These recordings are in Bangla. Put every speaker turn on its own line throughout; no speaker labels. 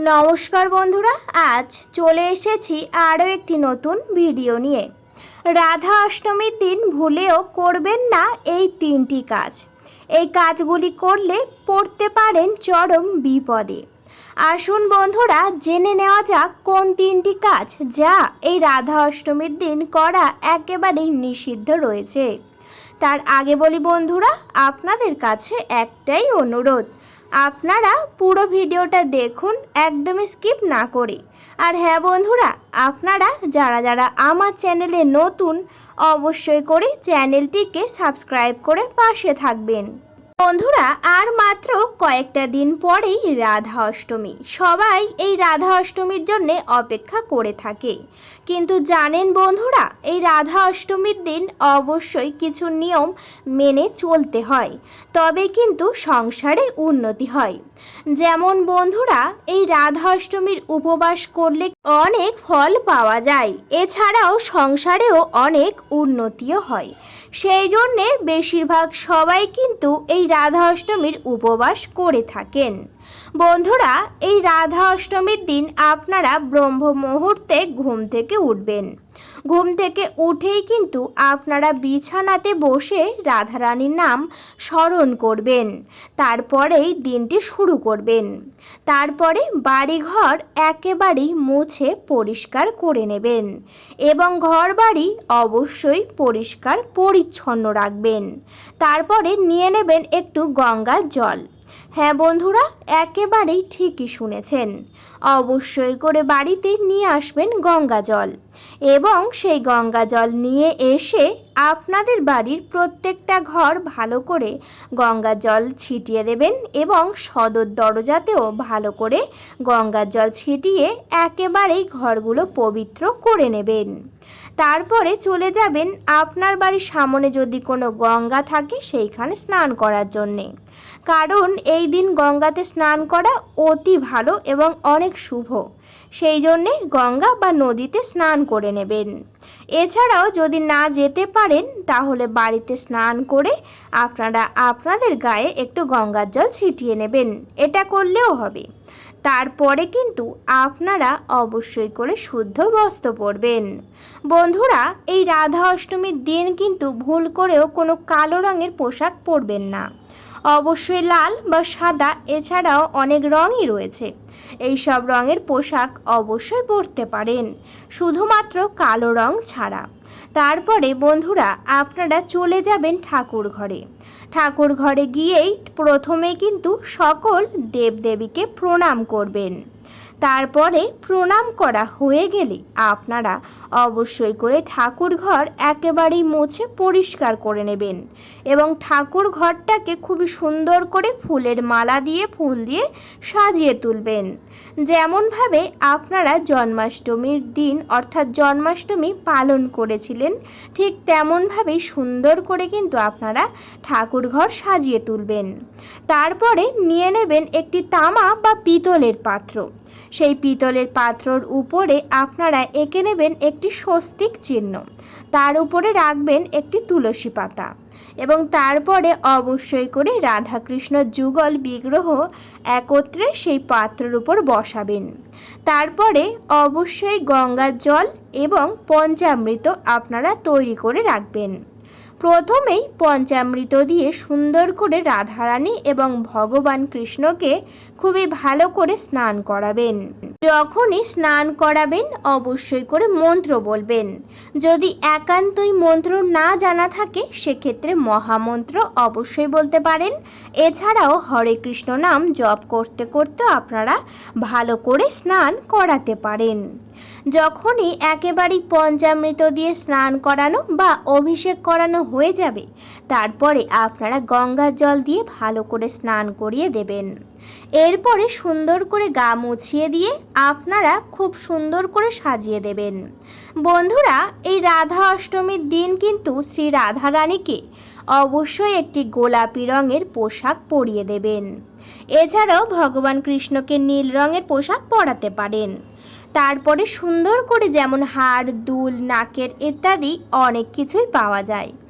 নমস্কার বন্ধুরা, আজ চলে এসেছি আরও একটি নতুন ভিডিও নিয়ে। রাধা অষ্টমীর দিন ভুলেও করবেন না এই তিনটি কাজ। এই কাজগুলি করলে পড়তে পারেন চরম বিপদে। আসুন বন্ধুরা, জেনে নেওয়া যাক কোন তিনটি কাজ যা এই রাধা অষ্টমীর দিন করা একেবারেই নিষিদ্ধ রয়েছে। তার আগে বলি বন্ধুরা, আপনাদের কাছে একটাই অনুরোধ আপনারা পুরো ভিডিওটা দেখুন, একদমই স্কিপ না করে। আর হ্যাঁ বন্ধুরা, আপনারা যারা যারা আমার চ্যানেলে নতুন, অবশ্যই করে চ্যানেলটিকে সাবস্ক্রাইব করে পাশে থাকবেন। বন্ধুরা, আর মাত্র কয়েকটা দিন পরেই রাধা অষ্টমী। সবাই এই রাধা অষ্টমীর জন্য অপেক্ষা করে থাকে। কিন্তু জানেন বন্ধুরা, এই রাধা অষ্টমীর দিন অবশ্যই কিছু নিয়ম মেনে চলতে হয়। তবে কিন্তু সংসারে উন্নতি হয়। যেমন বন্ধুরা, এই রাধা অষ্টমীর উপবাস করলে অনেক ফল পাওয়া যায়। এছাড়াও সংসারেও অনেক উন্নতিও হয়। সেই জন্যে বেশিরভাগ সবাই কিন্তু এই রাধা অষ্টমীর উপবাস করে থাকেন। বন্ধুরা, এই রাধা অষ্টমীর দিন আপনারা ব্রহ্ম মুহূর্তে ঘুম থেকে উঠবেন। ঘুম থেকে উঠেই কিন্তু আপনারা বিছানাতে বসে রাধারানীর নাম স্মরণ করবেন। তারপরেই দিনটি শুরু করবেন। তারপরে বাড়িঘর একেবারেই মুছে পরিষ্কার করে নেবেন এবং ঘর বাড়ি অবশ্যই পরিষ্কার পরিচ্ছন্ন রাখবেন। তারপরে নিয়ে নেবেন একটু গঙ্গার জল। হ্যাঁ বন্ধুরা, একেবারেই ঠিকই শুনেছেন। অবশ্যই করে বাড়িতে নিয়ে আসবেন গঙ্গা জল। এবং সেই গঙ্গা জল নিয়ে এসে আপনাদের বাড়ির প্রত্যেকটা ঘর ভালো করে গঙ্গা জল ছিটিয়ে দেবেন এবং সদর দরজাতেও ভালো করে গঙ্গার জল ছিটিয়ে একেবারেই ঘরগুলো পবিত্র করে নেবেন। তারপরে চলে যাবেন আপনার বাড়ির সামনে যদি কোনো গঙ্গা থাকে সেইখানে স্নান করার জন্যে। কারণ এই দিন গঙ্গাতে স্নান করা অতি ভালো এবং অনেক শুভ। সেই জন্যে গঙ্গা বা নদীতে স্নান করে নেবেন। এছাড়াও যদি না যেতে পারেন, তাহলে বাড়িতে স্নান করে আপনারা আপনাদের গায়ে একটু গঙ্গার জল ছিটিয়ে নেবেন। এটা করলেও হবে। তারপরে কিন্তু আপনারা অবশ্যই করে শুদ্ধ বস্ত্র পরবেন। বন্ধুরা, এই রাধা অষ্টমীর দিন কিন্তু ভুল করেও কোনো কালো রঙের পোশাক পরবেন না। অবশ্যই লাল বা সাদা, এছাড়াও অনেক রঙই রয়েছে। এই সব রঙের পোশাক অবশ্যই পরতে পারেন, শুধুমাত্র কালো রং ছাড়া। তারপরে বন্ধুরা, আপনারা চলে যাবেন ঠাকুর ঘরে। ঠাকুর ঘরে গিয়েই প্রথমে কিন্তু সকল দেবদেবীকে প্রণাম করবেন। তারপরে প্রণাম করা হয়ে গেলে আপনারা অবশ্যই করে ঠাকুর ঘর একেবারেই মুছে পরিষ্কার করে নেবেন এবং ঠাকুর ঘরটাকে খুবই সুন্দর করে ফুলের মালা দিয়ে, ফুল দিয়ে সাজিয়ে তুলবেন। যেমনভাবে আপনারা জন্মাষ্টমীর দিন অর্থাৎ জন্মাষ্টমী পালন করেছিলেন, ঠিক তেমনভাবেই সুন্দর করে কিন্তু আপনারা ঠাকুর ঘর সাজিয়ে তুলবেন। তারপরে নিয়ে নেবেন একটি তামা বা পিতলের পাত্র। সেই পিতলের পাত্রর উপরে আপনারা এঁকে নেবেন একটি স্বস্তিক চিহ্ন। তার উপরে রাখবেন একটি তুলসী পাতা। এবং তারপরে অবশ্যই করে রাধাকৃষ্ণ যুগল বিগ্রহ একত্রে সেই পাত্রের উপর বসাবেন। তারপরে অবশ্যই গঙ্গার জল এবং পঞ্চামৃত আপনারা তৈরি করে রাখবেন। প্রথমেই পঞ্চামৃত দিয়ে সুন্দর করে রাধারানী এবং ভগবান কৃষ্ণকে খুবই ভালো করে স্নান করাবেন। যখনই স্নান করাবেন, অবশ্যই করে মন্ত্র বলবেন। যদি একান্তই মন্ত্র না জানা থাকে, সেক্ষেত্রে মহামন্ত্র অবশ্যই বলতে পারেন। এছাড়াও হরে কৃষ্ণ নাম জপ করতে করতে আপনারা ভালো করে স্নান করাতে পারেন। যখনই একেবারেই পঞ্চামৃত দিয়ে স্নান করানো বা অভিষেক করানো হয়ে যাবে। তারপরে আপনারা গঙ্গার জল দিয়ে ভালো করে স্নান করিয়ে দেবেন। এরপরে সুন্দর করে গা মুছিয়ে দিয়ে আপনারা খুব সুন্দর করে সাজিয়ে দেবেন। বন্ধুরা, এই রাধা অষ্টমীর দিন কিন্তু শ্রী রাধারানীকে অবশ্যই একটি গোলাপি রঙের পোশাক পরিয়ে দেবেন। এছাড়াও ভগবান কৃষ্ণকে নীল রঙের পোশাক পরাতে পারেন। তারপরে সুন্দর করে যেমন হাড়, দুল, নাকের ইত্যাদি অনেক কিছুই পাওয়া যায়।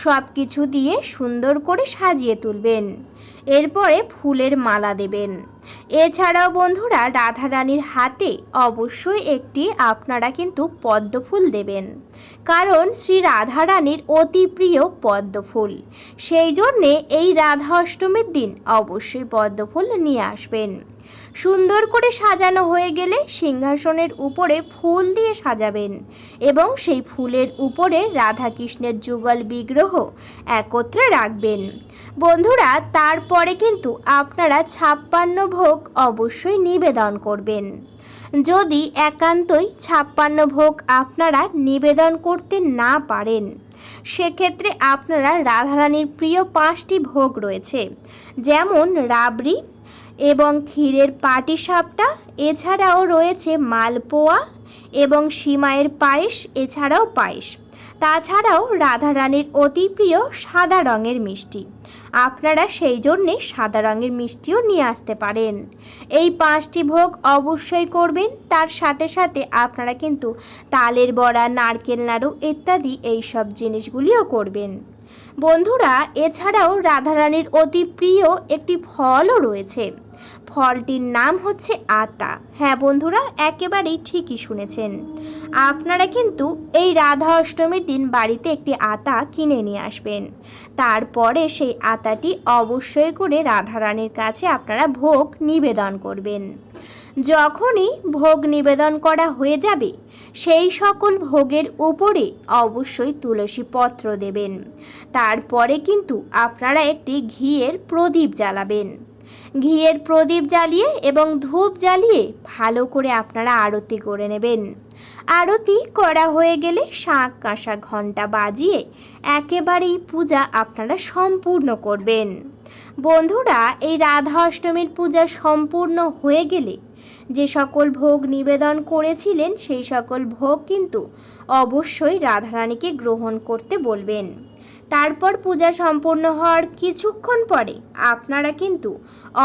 সব কিছু দিয়ে সুন্দর করে সাজিয়ে তুলবেন। এরপরে ফুলের মালা দেবেন। এছাড়াও বন্ধুরা, রাধারানীর হাতে অবশ্যই একটি আপনারা কিন্তু পদ্ম ফুল দেবেন। কারণ শ্রী রাধারানীর অতি প্রিয় পদ্ম ফুল সেই জন্যে এই রাধা অষ্টমীর দিন অবশ্যই পদ্ম ফুল নিয়ে আসবেন। সুন্দর করে সাজানো হয়ে গেলে সিংহাসনের উপরে ফুল দিয়ে সাজাবেন এবং সেই ফুলের উপরে রাধাকৃষ্ণের যুগল বিগ্রহ একত্রে রাখবেন। বন্ধুরা, তারপরে কিন্তু আপনারা ছাপ্পান্ন ভোগ অবশ্যই নিবেদন করবেন। যদি একান্তই ছাপ্পান্ন ভোগ আপনারা নিবেদন করতে না পারেন, সেক্ষেত্রে আপনারা রাধারানীর প্রিয় পাঁচটি ভোগ রয়েছে, যেমন রাবড়ি এবং ক্ষীরের পাটিসাপটা, এছাড়াও রয়েছে মালপোয়া এবং সিমাইয়ের পায়েস, এছাড়াও পায়েস। তাছাড়াও রাধা রানীর অতি প্রিয় সাদা রঙের মিষ্টি। আপনারা সেই জন্যে সাদা রঙের মিষ্টিও নিয়ে আসতে পারেন। এই পাঁচটি ভোগ অবশ্যই করবেন, তার সাথে সাথে আপনারা কিন্তু তালের বড়া, নারকেল নাড়ু ইত্যাদি এইসব জিনিসগুলিও করবেন। বন্ধুরা, এছাড়াও রাধারানীর অতি প্রিয় একটি ফলও রয়েছে। ফলটির নাম হচ্ছে আতা। হ্যাঁ বন্ধুরা, একেবারেই ঠিকই শুনেছেন। আপনারা কিন্তু এই রাধা অষ্টমীর দিন বাড়িতে একটি আতা কিনে নিয়ে আসবেন। তারপরে সেই আতাটি অবশ্যই করে রাধারানীর কাছে আপনারা ভোগ নিবেদন করবেন। যখনই ভোগ নিবেদন করা হয়ে যাবে, সেই সকল ভোগের উপরে অবশ্যই তুলসী পত্র দেবেন। তারপরে কিন্তু আপনারা একটি ঘিয়ের প্রদীপ জ্বালাবেন। ঘিয়ের প্রদীপ জ্বালিয়ে এবং ধূপ জ্বালিয়ে ভালো করে আপনারা আরতি করে নেবেন। আরতি করা হয়ে গেলে শাঁখ কাঁসা ঘণ্টা বাজিয়ে একেবারেই পূজা আপনারা সম্পূর্ণ করবেন। বন্ধুরা, এই রাধা অষ্টমীর পূজা সম্পূর্ণ হয়ে গেলে যে সকল ভোগ নিবেদন করেছিলেন, সেই সকল ভোগ কিন্তু অবশ্যই রাধারানীকে গ্রহণ করতে বলবেন। তারপর পূজা সম্পূর্ণ হওয়ার কিছুক্ষণ পরে আপনারা কিন্তু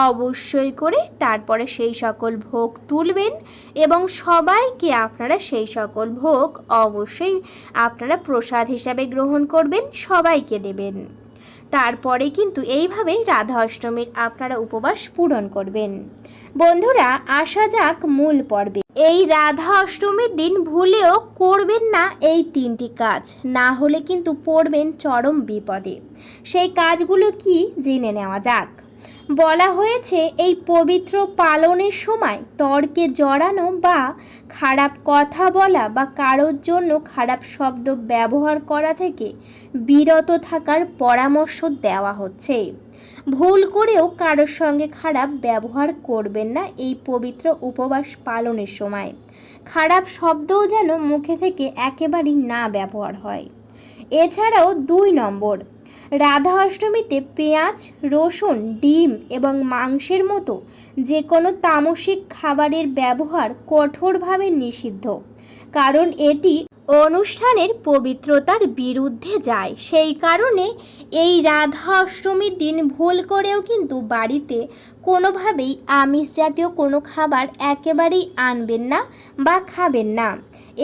অবশ্যই করে তারপরে সেই সকল ভোগ তুলবেন এবং সবাইকে আপনারা সেই সকল ভোগ অবশ্যই আপনারা প্রসাদ হিসাবে গ্রহণ করবেন, সবাইকে দেবেন। তারপরে কিন্তু এইভাবেই রাধা অষ্টমীর আপনারা উপবাস পূরণ করবেন। বন্ধুরা, আসা যাক মূল পর্বে। এই রাধা অষ্টমীর দিন ভুলেও করবেন না এই তিনটি কাজ। না হলে কিন্তু পড়বেন চরম বিপদে। সেই কাজগুলো কি? জেনে নেওয়া যাক। বলা হয়েছে, এই পবিত্র পালনের সময় তর্কে জড়ানো বা খারাপ কথা বলা বা কারোর জন্য খারাপ শব্দ ব্যবহার করা থেকে বিরত থাকার পরামর্শ দেওয়া হচ্ছে। ভুল করেও কারোর সঙ্গে খারাপ ব্যবহার করবেন না এই পবিত্র উপবাস পালনের সময়। খারাপ শব্দও যেন মুখে থেকে একেবারেই না ব্যবহার হয়। এছাড়াও দুই নম্বর রাধা অষ্টমীতে পেঁয়াজ, রসুন, ডিম এবং মাংসের মতো যে কোনো তামসিক খাবারের ব্যবহার কঠোরভাবে নিষিদ্ধ। কারণ এটি অনুষ্ঠানের পবিত্রতার বিরুদ্ধে যায়। সেই কারণে এই রাধা অষ্টমীর দিন ভুল করেও কিন্তু বাড়িতে কোনোভাবেই আমিষ জাতীয় কোনো খাবার একেবারেই আনবেন না বা খাবেন না।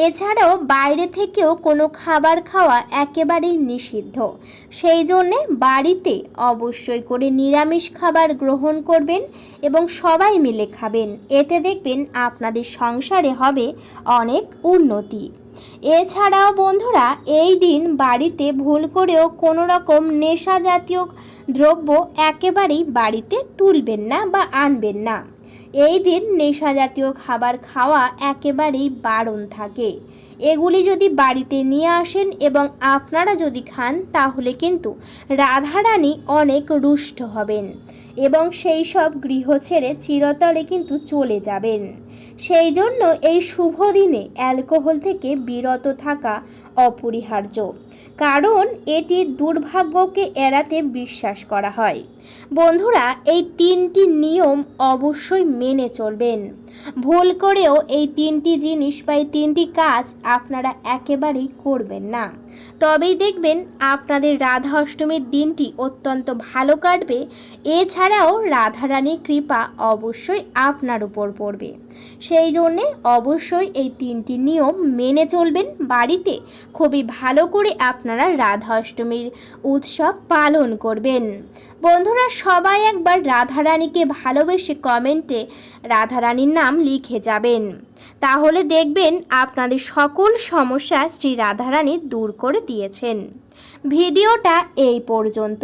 এছাড়াও বাইরে থেকেও কোনো খাবার খাওয়া একেবারেই নিষিদ্ধ। সেই জন্যে বাড়িতে অবশ্যই করে নিরামিষ খাবার গ্রহণ করবেন এবং সবাই মিলে খাবেন। এতে দেখবেন আপনাদের সংসারে হবে অনেক উন্নতি। এছাড়াও বন্ধুরা, এই দিন বাড়িতে ভুল করেও কোনো রকম নেশা জাতীয় দ্রব্য একেবারেই বাড়িতে তুলবেন না বা আনবেন না। এই দিন নেশা জাতীয় খাবার খাওয়া একেবারেই বারণ থাকে। এগুলি যদি বাড়িতে নিয়ে আসেন এবং আপনারা যদি খান, তাহলে কিন্তু রাধারানী অনেক রুষ্ট হবেন এবং সেই সব গৃহ ছেড়ে চিরতরে কিন্তু চলে যাবেন। সেই জন্য এই শুভ দিনে অ্যালকোহল থেকে বিরত থাকা অপরিহার্য। কারণ এটি দুর্ভাগ্যকে এড়াতে বিশ্বাস করা হয়। বন্ধুরা, এই তিনটি নিয়ম অবশ্যই মেনে চলবেন। ভুল করেও এই তিনটি জিনিস বা এই তিনটি কাজ আপনারা একেবারেই করবেন না। তবেই দেখবেন আপনাদের রাধা অষ্টমীর দিনটি অত্যন্ত ভালো কাটবে। এছাড়াও রাধারানীর কৃপা অবশ্যই আপনার উপর পড়বে। সেই জন্যে অবশ্যই এই তিনটি নিয়ম মেনে চলবেন বাড়িতে। খুবই ভালো করে আপনারা রাধা অষ্টমীর উৎসব পালন করবেন। বন্ধুরা, সবাই একবার রাধারানীকে ভালোবেসে কমেন্টে রাধারানীর নাম লিখে যাবেন। তাহলে দেখবেন আপনাদের সকল সমস্যা শ্রী রাধারানী দূর করে দিয়েছেন। ভিডিওটা এই পর্যন্ত।